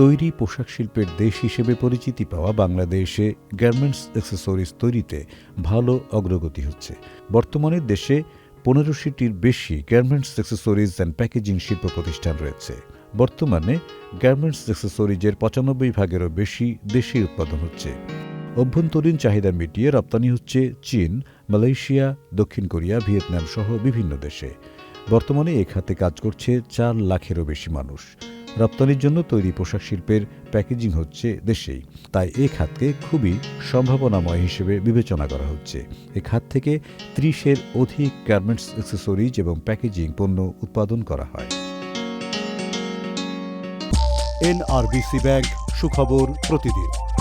তৈরি পোশাক শিল্পের দেশ হিসেবে পরিচিতি পাওয়া বাংলাদেশে গার্মেন্টস অ্যাক্সেসরিজ তৈরিতে ভালো অগ্রগতি হচ্ছে। বর্তমানে দেশে পনেরোশিটির বেশি গার্মেন্টস অ্যাক্সেসরিজ অ্যান্ড প্যাকেজিং শিল্প প্রতিষ্ঠান রয়েছে। বর্তমানে গার্মেন্টস অ্যাক্সেসরিজের পঁচানব্বই ভাগেরও বেশি দেশে উৎপাদন হচ্ছে। অভ্যন্তরীণ চাহিদা মিটিয়ে রপ্তানি হচ্ছে চীন, মালয়েশিয়া, দক্ষিণ কোরিয়া, ভিয়েতনাম সহ বিভিন্ন দেশে। বর্তমানে এ খাতে কাজ করছে চার লাখেরও বেশি মানুষ। রপ্তানির জন্য তৈরি পোশাক শিল্পের প্যাকেজিং হচ্ছে দেশেই। তাই এ খাতকে খুবই সম্ভাবনাময় হিসেবে বিবেচনা করা হচ্ছে। এ খাত থেকে ত্রিশের অধিক গার্মেন্টস অ্যাক্সেসরিজ এবং প্যাকেজিং পণ্য উৎপাদন করা হয়। এনআরবিসি ব্যাংক, সুখবর প্রতিদিন।